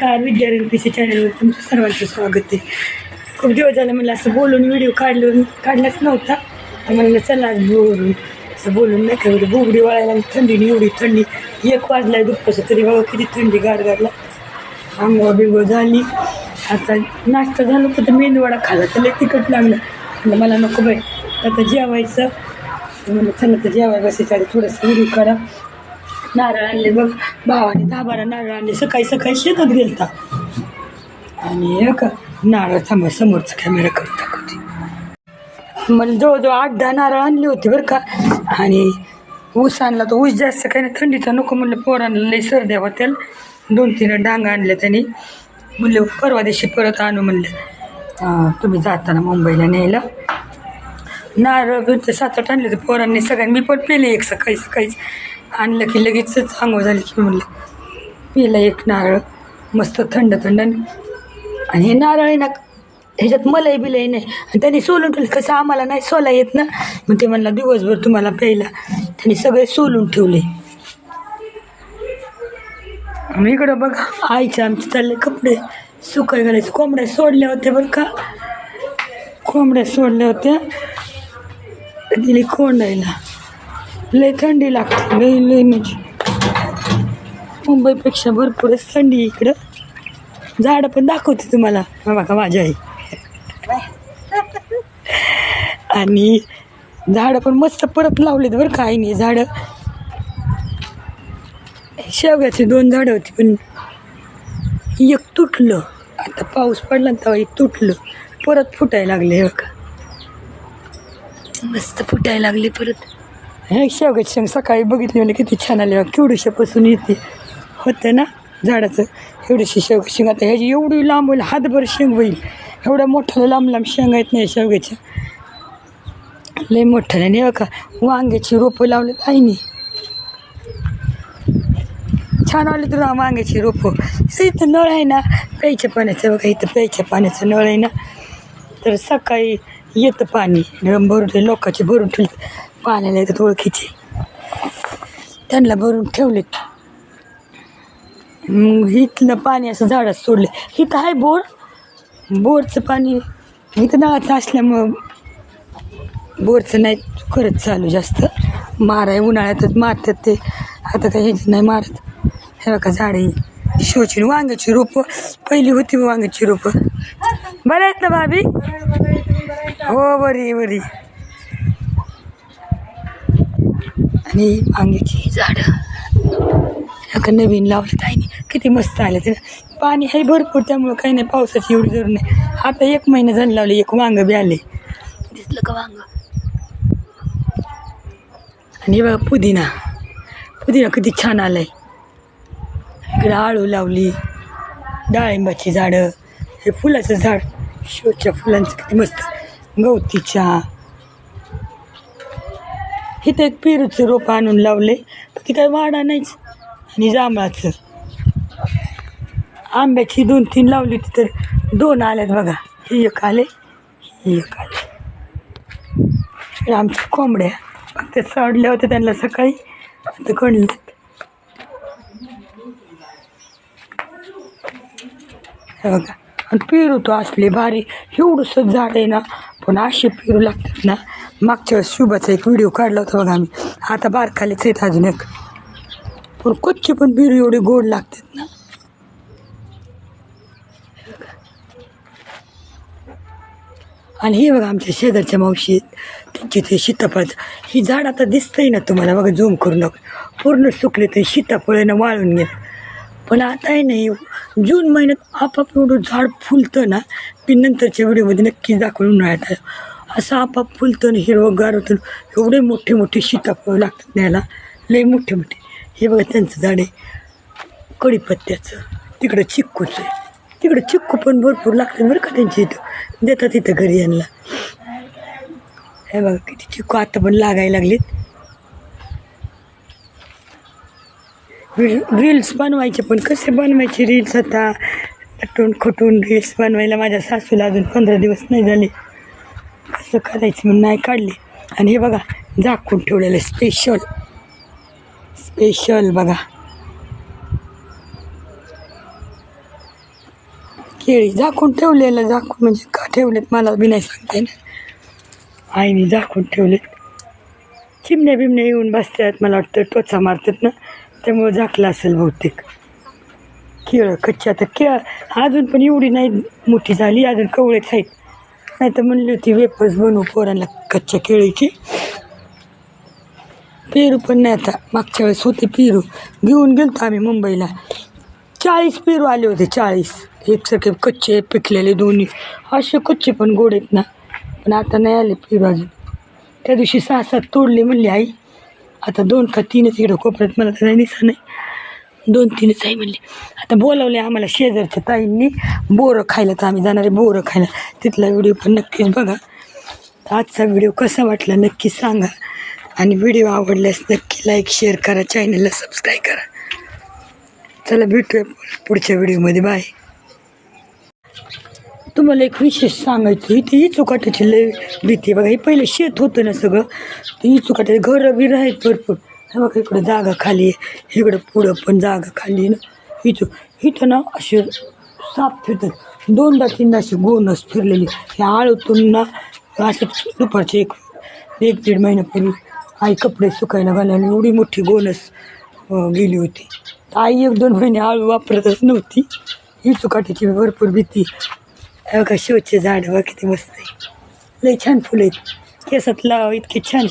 नमस्कार विद्यार्थीच्या चॅनलवर तुमचं सर्वांचं स्वागत आहे. खूप दिवस झालं मला असं बोलून व्हिडिओ काढलून काढलाच नव्हता. तर म्हणलं चला आज बोलून असं बोलून नाही का म्हणजे एवढी बोगडी वळायला थंडीने एवढी थंडी. एक वाजलाय दुपारचं तरी बाबा किती थंडी गारगारला. आंघोळ बिंगोळ झाली. आता नाश्ता झाला तर मेंदूवडा खाला तर लय तिखट लागलं. म्हणलं मला नको बाई आता जेवायचं. म्हणलं चला तर जेवायला बसायचं आधी थोडंसं व्हिडिओ करा नारळ आणले बघ भावाने दहा बारा नारळ आणले सकाळी सकाळी शेतात गेलता. आणि का नारळ थांबा समोरचा कॅमेरा करता दाखवते. मला जवळजवळ आठ दहा नारळ आणले होते बरं का. आणि ऊस आणला तो ऊस जास्त काही नाही थंडीचा नको म्हणलं पोरांना लई सर्द्या होत्या दोन तीन डांग आणल्या त्यांनी. म्हणले परवा दिवशी परत आणू म्हणलं. तुम्ही जाताना मुंबईला न्यायला. नारळ सात आठ आणले होते पोरांनी सगळ्यांनी. मी पण पेले एक सकाळी सकाळीच. आणलं की लगेचच आंघोळ झाली की म्हणलं पिलं एक नारळ मस्त थंड थंड आणि हे नारळ आहे ना ह्याच्यात मलई बिलाई नाही. आणि त्यांनी सोलून ठेवलं कसं आम्हाला नाही सोला येत ना. मग ते म्हणलं दिवसभर तुम्हाला प्यायला. त्यांनी सगळे सोलून ठेवले. आणि इकडं बघा आईच्या आमचे चालले कपडे सुकाय घालायचे. कोंबड्या सोडल्या होत्या बरं का. कोंबड्या सोडल्या होत्या. दिली कोंडायला. लय थंडी लागते. लय लय म्हणजे. मुंबईपेक्षा भरपूरच थंडी इकडं. झाडं पण दाखवते तुम्हाला. बघा माझ्या आई. आणि झाडं पण मस्त परत लावलेत बरं का नाही झाडं. शेवग्याची दोन झाडं होती पण एक तुटलं. आता पाऊस पडला ना तेव्हा एक तुटलं. परत फुटायला लागले बघा. मस्त फुटायला लागले परत. हे शेवगाची शेंग सकाळी बघितली म्हणजे किती छान आले केवढीशापासून येते होतं ना झाडाचं. एवढीशी शेवगा शेंग. आता ह्याची एवढी लांब होईल हातभर शेंग होईल. एवढ्या मोठ्याला लांब लांब शेंगा येत नाही शेवग्याच्या. लय मोठ्याला नाही बघा वांग्याची रोपं लावलेत नाही छान आले तर वांग्याची रोपं. इथं नळ आहे ना प्यायच्या पाण्याचं बघा इथं प्यायच्या पाण्याचं नळ आहे ना. तर सकाळी येतं पाणी. ड्रम भरून ठेवले लोकांचे भरून ठेवले. पाण्याला येतात ओळखीचे त्यांना भरून ठेवलेत. मग इथलं पाणी असं झाडात सोडले. इथं आहे बोर. बोरचं पाणी इथं नळाचं असल्यामुळं बोरचं नाही करत चालू जास्त. माराय उन्हाळ्यातच मारतात ते. आता काही ह्याचं नाही मारत. हे बघा झाडे. शिवची वांग्याची रोपं. पहिली होती वांग्याची रोपं. बरं आहेत ना भाभी? हो बरी बरी आणि वांग्याची झाडं. आता नवीन लावलं ताईने. किती मस्त आले ते पाणी आहे भरपूर त्यामुळं काही नाही पावसाची एवढी जरूर नाही. आता एक महिना झालं लावले एक वांग बी आले. दिसलं का वांग? आणि बघा पुदिना. पुदिना किती छान आलाय. इकडे आळू लावली. डाळिंबाची झाडं. हे फुलाचं झाड. शोच्या फुलांचं किती मस्त. गवतीच्या. इथं एक पेरूचं रोप आणून लावले. तर ती काही वाढा नाहीच. आणि जांभळाचं. आंब्याची दोन तीन लावली होती तर दोन आल्यात बघा. हे एक आले हे एक आले. आमच्या कोंबड्या. फक्त सोडल्या होत्या त्यांना सकाळी. आता कोणल्यात बघा. आणि पेरू तो असले भारी. एवढंसं झाड आहे ना. पण असे पेरू लागतात ना. मागच्या वेळेस शुभाचा एक व्हिडिओ काढला होता बघा आम्ही. आता बारखालीच आहेत अजून एक. पण कच्चे पण पेरू एवढे गोड लागतात ना. आणि हे बघा आमच्या शेजारच्या मावशी त्यांची ते सीताफळ. ही झाड आता दिसतंय ना तुम्हाला. बघा झूम करू नका. पूर्ण सुकले ते सीताफळानं वाळून गेलं. पण आता आहे नाही जून महिन्यात आपाप एवढं झाड फुलतं ना मी नंतरच्या व्हिडिओमध्ये नक्कीच दाखवून उन्हाळ्यात आहे. असं आपाप फुलतं ना हिरवंगार होतं. एवढे मोठे मोठे सीताफळ लागतात न्यायला. लई मोठे मोठे. हे बघा त्यांचं झाड आहे. कढीपत्त्याचं. तिकडं चिक्कूचं आहे. तिकडं चिक्कू पण भरपूर लागतात बरं का त्यांच्या इथं. देतात इथं घरी यांना. हे बघा किती चिक्कू आता पण लागायला लागलेत. रील्स बनवायचे पण कसे बनवायचे रील्स आता? नटून खुटून रील्स बनवायला माझ्या सासूला अजून पंधरा दिवस नाही झाले. कसं करायचं म्हणून नाही काढले. आणि हे बघा झाकून ठेवलेलं स्पेशल स्पेशल बघा. केळी झाकून ठेवलेलं झाकून म्हणजे का ठेवलेत मला बी नाही सांगता ना आईने झाकून ठेवलेत. चिमण्या बिमण्या येऊन बसतात मला वाटतं टोचा मारतात ना. त्यामुळं झाकलं असेल बहुतेक. केळं कच्ची. आता केळ अजून पण एवढी नाही मोठी झाली अजून कवळेच आहेत. नाही तर म्हणली होती वेपर्स बनवू पोरांना कच्च्या केळीची. पेरू पण नाही आता. मागच्या वेळेस होते पेरू. घेऊन गेलो आम्ही मुंबईला. चाळीस पेरू आले होते चाळीस. एकसारखे कच्चे पिकलेले दोन्ही. असे कच्चे पण गोड आहेत ना. पण आता नाही आले पेरू अजून. त्या दिवशी सहा सात तोडले म्हणली आई आता दोन का तीनच इकडं कोपऱ्यात मला तर नाही दिसा नाही. दोन तीनच आहे म्हणले. आता बोलवले आम्हाला शेजारच्या ताईंनी बोरं खायला तर आम्ही जाणारे बोरं खायला. तिथला व्हिडिओ पण नक्कीच बघा. आजचा व्हिडिओ कसा वाटला नक्की सांगा. आणि व्हिडिओ आवडल्यास नक्की लाईक शेअर करा चॅनलला सबस्क्राईब करा. चला भेटूया पुढच्या व्हिडिओमध्ये. बाय तुम्हाला एक विशेष सांगायचं इथे ही चुकाट्याची लय भीती आहे बघा. हे पहिले शेत होतं ना सगळं तर ही चुकाट्याची घरं बी आहेत भरपूर. हे बघा इकडं जागा खाली आहे. इकडं पुढं पण जागा खाली आहे ना. इथं इथं ना असे साप फिरतात. दोनदा तीनदा असे गोनस फिरलेली. हे आळवतून ना असं दुपारचे एक एक दीड महिन्यापूर्वी आई कपडे सुकायला घालायला एवढी मोठी गोनस गेली होती. तर आई एक दोन महिने आळू वापरतच नव्हती. ही चुकाट्याची भरपूर भीती. बघा शिवचे झाड बघा किती मस्त आहे लई छान फुलं आहेत. केसात लाव इतके छान